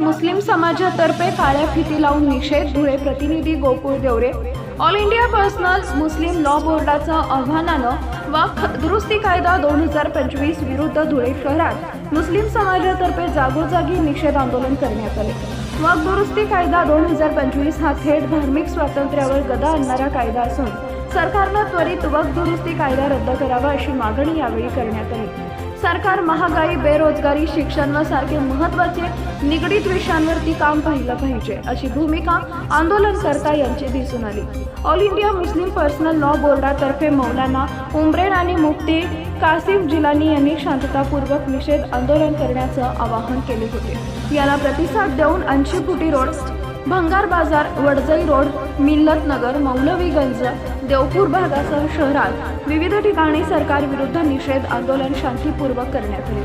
मुस्लिम समाजातर्फे काळ्या फिती लावून निषेध धुळे प्रतिनिधी Gokul Deore. All India personal Muslim law बोर्डाचं आव्हानानं वाख दुरुस्ती कायदा दोन हजार पंचवीस विरुद्ध धुळे शहरात मुस्लिम समाजातर्फे जागोजागी निषेध आंदोलन करण्यात आले. वाघ दुरुस्ती कायदा दोन हजार पंचवीस हा थेट धार्मिक स्वातंत्र्यावर गदा आणणारा कायदा असून सरकारनं त्वरित वक्फ दुरुस्ती कायदा रद्द करावा अशी मागणी यावेळी करण्यात आली. सरकार महागाई बेरोजगारी शिक्षण व सारखे महत्त्वाचे निगडीत विषयांवरती काम पाहिलं पाहिजे अशी भूमिका आंदोलनकर्ता यांची दिसून आली. All India Muslim personal law बोर्डातर्फे मौलाना उमरेन आणि मुफ्ती कासिम जिलानी यांनी शांततापूर्वक निषेध आंदोलन करण्याचं आवाहन केले होते. याला प्रतिसाद देऊन ऐंशी फुटी रोड भंगार बाजार वडजई रोड मिल्लत नगर मौलवीगंज देवपूर भागासह शहरात विविध ठिकाणी सरकारविरुद्ध निषेध आंदोलन शांतीपूर्वक करण्यात आले.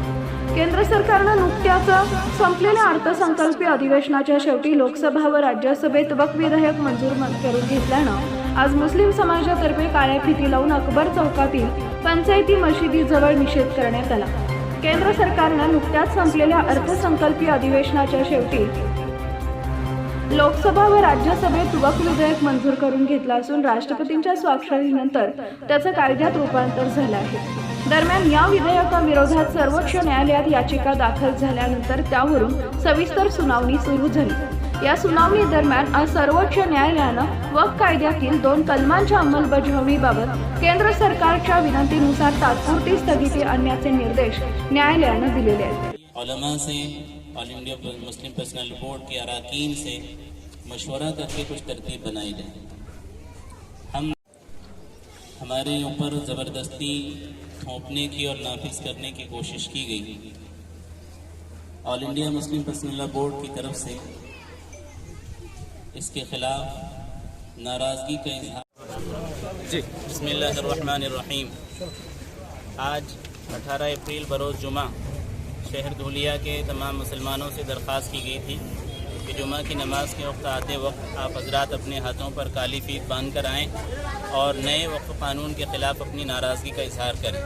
केंद्र सरकारनं नुकत्याच संपलेल्या अर्थसंकल्पीय अधिवेशनाच्या शेवटी लोकसभा व राज्यसभेत वक विधेयक मंजूर करून घेतल्यानं आज मुस्लिम समाजातर्फे काळ्या फिती लावून अकबर चौकातील पंचायती मशिदीजवळ निषेध करण्यात आला. केंद्र सरकारनं नुकत्याच संपलेल्या अर्थसंकल्पीय अधिवेशनाच्या शेवटी लोकसभा व राज्यसभेत वक विधेयक मंजूर करून घेतला असून राष्ट्रपतींच्या स्वाक्षरीनंतर त्याचं कायद्यात रूपांतर झालं आहे. दरम्यान या विधेयकाविरोधात सर्वोच्च न्यायालयात याचिका दाखल झाल्यानंतर त्यावरून सविस्तर सुनावणी सुरू झाली. या सुनावणी दरम्यान आज सर्वोच्च न्यायालयानं वक कायद्यातील दोन कलमांच्या अंमलबजावणीबाबत केंद्र सरकारच्या विनंतीनुसार तात्पुरती स्थगिती आणण्याचे निर्देश न्यायालयानं दिलेले आहेत. آل انڈیا مسلم پرسنل بورڈ کے اراکین سے مشورہ کر کے کچھ ترتیب بنائی جائے۔ ہم ہمارے اوپر زبردستی تھوپنے کی اور نافذ کرنے کی کوشش کی گئی۔ آل انڈیا مسلم پرسنل بورڈ کی طرف سے اس کے خلاف ناراضگی کا اظہار جی بسم اللہ الرحمن الرحیم۔ آج اٹھارہ اپریل بروز جمعہ شہر دھولیا کے تمام مسلمانوں سے درخواست کی گئی تھی کہ جمعہ کی نماز کے وقت آتے وقت آپ حضرات اپنے ہاتھوں پر کالی فیت باندھ کر آئیں اور نئے وقف قانون کے خلاف اپنی ناراضگی کا اظہار کریں۔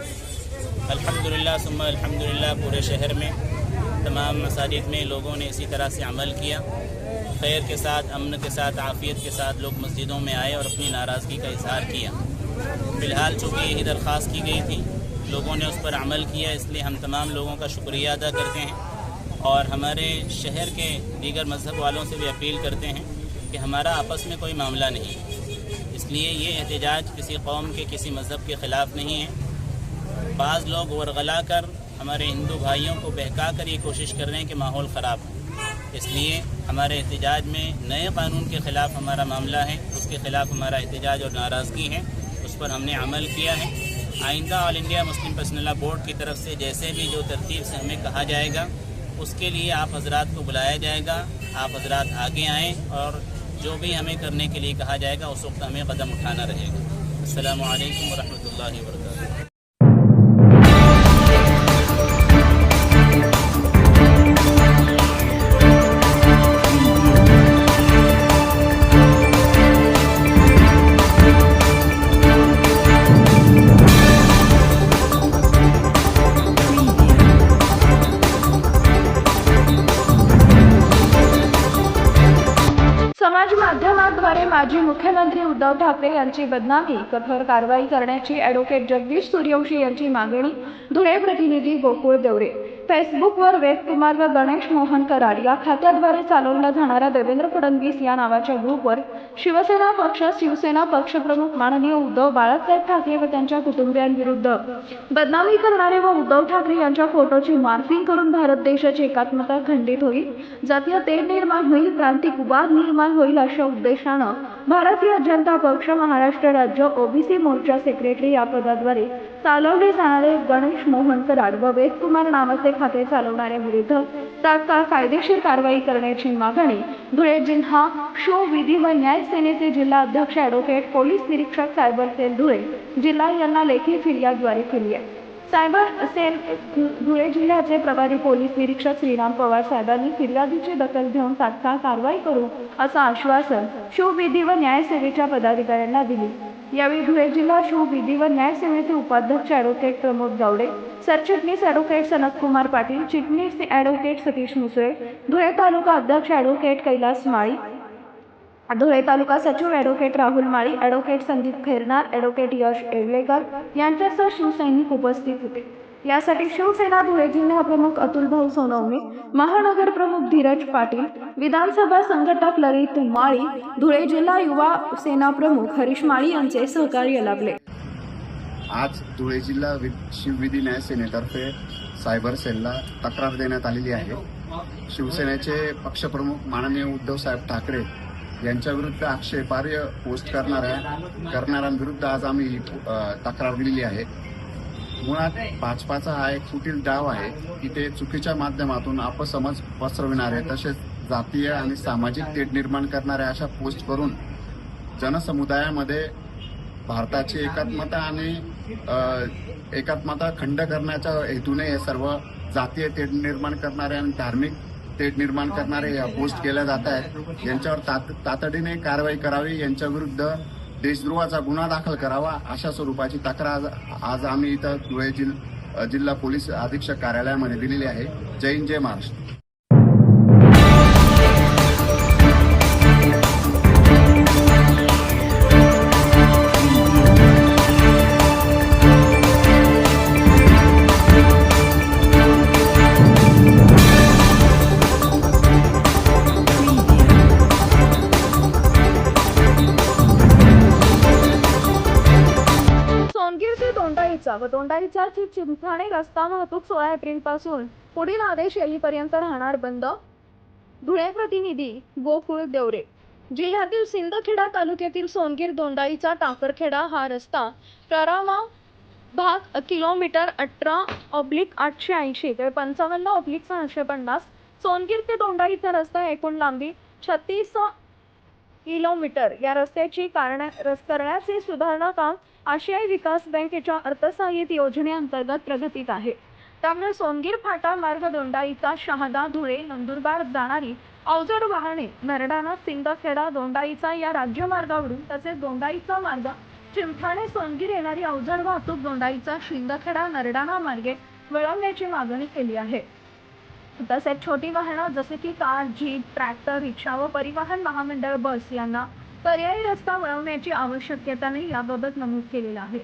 الحمدللہ ثم الحمدللہ پورے شہر میں تمام مساجد میں لوگوں نے اسی طرح سے عمل کیا۔ خیر کے ساتھ، امن کے ساتھ، عافیت کے ساتھ لوگ مسجدوں میں آئے اور اپنی ناراضگی کا اظہار کیا۔ فی الحال چونکہ یہی درخواست کی گئی تھی لوگوں نے اس پر عمل کیا، اس لیے ہم تمام لوگوں کا شکریہ ادا کرتے ہیں اور ہمارے شہر کے دیگر مذہب والوں سے بھی اپیل کرتے ہیں کہ ہمارا آپس میں کوئی معاملہ نہیں ہے۔ اس لیے یہ احتجاج کسی قوم کے، کسی مذہب کے خلاف نہیں ہے۔ بعض لوگ ورغلا کر ہمارے ہندو بھائیوں کو بہکا کر یہ کوشش کر رہے ہیں کہ ماحول خراب ہو۔ اس لیے ہمارے احتجاج میں نئے قانون کے خلاف ہمارا معاملہ ہے۔ اس کے خلاف ہمارا احتجاج اور ناراضگی ہے۔ اس پر ہم نے عمل کیا ہے۔ آئندہ آل انڈیا مسلم پرسنلہ بورڈ کی طرف سے جیسے بھی جو ترتیب سے ہمیں کہا جائے گا، اس کے لیے آپ حضرات کو بلایا جائے گا، آپ حضرات آگے آئیں اور جو بھی ہمیں کرنے کے لیے کہا جائے گا، اس وقت ہمیں قدم اٹھانا رہے گا۔ السلام علیکم ورحمۃ اللہ وبرکاتہ۔ समाज माध्यमाद्वारे माजी मुख्यमंत्री उद्धव ठाकरे यांची बदनामी कठोर कारवाई करण्याची ॲडव्होकेट जगदीश सूर्यवंशी यांची मागणी धुळे प्रतिनिधी गोकुळ देवरे. फेसबुकवर वेदकुमार व गणेश मोहन कराड या खात्याद्वारे चालवला जाणाऱ्या देवेंद्र फडणवीस या नावाच्या ग्रुपवर शिवसेना पक्ष शिवसेना पक्षप्रमुख माननीय उद्धव बाळासाहेब ठाकरे व त्यांच्या कुटुंबियांविरुद्ध. बदनामी करणारे व उद्धव ठाकरे यांच्या फोटोची मार्फिंग करून भारत देशाची एकात्मता खंडित होईल जातीय तेढ निर्माण होईल प्रांतिक वाद निर्माण होईल अशा उद्देशानं भारतीय जनता पक्ष महाराष्ट्र राज्य ओबीसी मोर्चा सेक्रेटरी या पदाद्वारे चालवले जाणारे गणेश मोहन कराड व वेदकुमार नावाचे खाते चालवणाऱ्या विरुद्ध तात्काळ कायदेशीर कारवाई करण्याची मागणी. धुळे जिल्हा शो विधी व न्याय सेनेचे जिल्हा अध्यक्ष ॲडव्होकेट पोलीस निरीक्षक सायबर सेल धुळे. जिल्हा यांना लेखी फिर्यादद्वारे केली आहे. सायबर सेल धुळे जिल्ह्याचे प्रभारी पोलीस निरीक्षक श्रीराम पवार साहेबांनी फिर्यादीची दखल घेऊन तात्काळ कारवाई करू असं आश्वासन शिवविधी व न्याय सेवेच्या पदाधिकाऱ्यांना दिली. यावेळी धुळे जिल्हा शिव विधी व न्याय समिती उपाध्यक्ष ॲडव्होकेट प्रमोद गावडे सरचिटणीस ॲडव्होकेट सनतकुमार पाटील चिटणीस ॲडव्होकेट सतीश मुसळे धुळे तालुका अध्यक्ष ॲडव्होकेट कैलास माळी धुळे तालुका सचिव advocate Rahul Mali advocate Sandeep Khairnar advocate Yash Yeolekar यांच्यासह शिवसैनिक उपस्थित होते. यासाठी शिवसेना धुळे जिल्हा प्रमुख अतुलभाऊ सोनवणे महानगर प्रमुख धीरज पाटील विधानसभा संघटक ललित माळी धुळे जिल्हा युवा सेना प्रमुख हरीश माळी यांचे सहकार्य लाभले. आज धुळे जिल्हा वि शिवविधी न्याय सेनेतर्फे सायबर सेलला तक्रार देण्यात आलेली आहे. शिवसेनेचे पक्षप्रमुख माननीय उद्धवसाहेब ठाकरे यांच्या विरुद्ध आक्षेपार्ह पोस्ट करणाऱ्या करणाऱ्यांविरुद्ध आज आम्ही तक्रार दिलेली आहे. मुळात भाजपाचा हा एक कुटील डाव आहे की ते चुकीच्या माध्यमातून अपसमज पसरविणारे तसेच जातीय आणि सामाजिक तेढ निर्माण करणाऱ्या अशा पोस्ट करून जनसमुदायामध्ये भारताची एकात्मता आणि एकात्मता खंड करण्याच्या हेतूने हे सर्व जातीय तेढ निर्माण करणारे आणि धार्मिक तेढ निर्माण करणारे या पोस्ट केल्या जात आहेत. यांच्यावर तात- तातडीने कारवाई करावी यांच्या विरुद्ध देशद्रोहाचा गुन्हा दाखल करावा अशा स्वरूपाची तक्रार आज- आम्ही इथं धुळे जिल जिल्हा पोलीस अधीक्षक कार्यालयामध्ये दिलेली आहे. जय हिंद जय महाराष्ट्र. दोंडाईचा व चिंचणे रस्ता वाहतूक सोळा एप्रिलपासून पुढील आदेश येईपर्यंत राहणार बंद. धुळे प्रतिनिधी गोकुळ देवरे. जिल्ह्यातील सिंदखेडा तालुक्यातील सोनगीर दोंडाईचा टाकरखेडा हा रस्ता प्ररामा भाग किलोमीटर अठरा ऑब्लिक आठशे ऐंशी ते पंचावन्न ऑब्लिक सहाशे पन्नास सोनगीर ते दोंडाईचा रस्ता एकूण लांबी छत्तीस किलोमीटर. या रस्त्याची कारण्या रस करण्याचे सुधारणा काम आशियाई विकास बँकेच्या अर्थसहाय्यित योजनेअंतर्गत प्रगतीत आहे. त्यामुळे सोनगीर फाटा मार्ग दोंडाईचा शहादा धुळे नंदुरबार जाणारी अवजड वाहने नरडाणा सिंदखेडा दोंडाईचा या राज्यमार्गावरून तसेच दोंडाईचा मार्ग चिमठाणे सोनगीर येणारी अवजड वाहतूक दोंडाईचा शिंदखेडा नरडाणा मार्गे वळवण्याची मागणी केली आहे. तसेच छोटी वाहनं जसे की कार जीप ट्रॅक्टर रिक्षा व परिवहन महामंडळ बस यांना पर्यायी रस्ता वळवण्याची आवश्यकतेने याबाबत नमूद केलेलं आहे.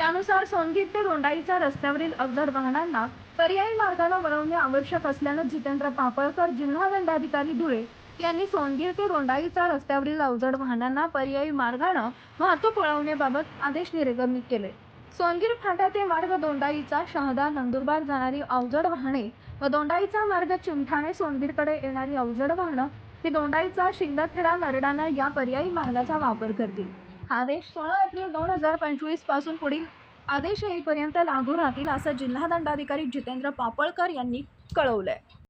त्यानुसार सोनगीर ते दोंडाईच्या रस्त्यावरील अवजड वाहनांना पर्यायी मार्गाला वळवणे आवश्यक असल्यानं जितेंद्र पापळकर जिल्हा दंडाधिकारी धुळे यांनी सोनगीर ते दोंडाईच्या रस्त्यावरील अवजड वाहनांना पर्यायी मार्गानं वाहतूक वळवण्याबाबत आदेश निर्गमित केले. सोनगीर फाटा ते मार्ग दोंडाईचा शहादा नंदुरबार जाणारी अवजड वाहने व दोंडाईचा मार्ग चिमठाणे सोनगीरकडे येणारी अवजड वाहनं ही दोंडाईचा शिंदखेडा नरडाणा या पर्यायी मार्गाचा वापर करतील. आदेश सोळा एप्रिल दोन हजार पंचवीसपासून पुढील आदेश येईपर्यंत लागू राहतील असं जिल्हा दंडाधिकारी जितेंद्र पापळकर यांनी कळवलंय.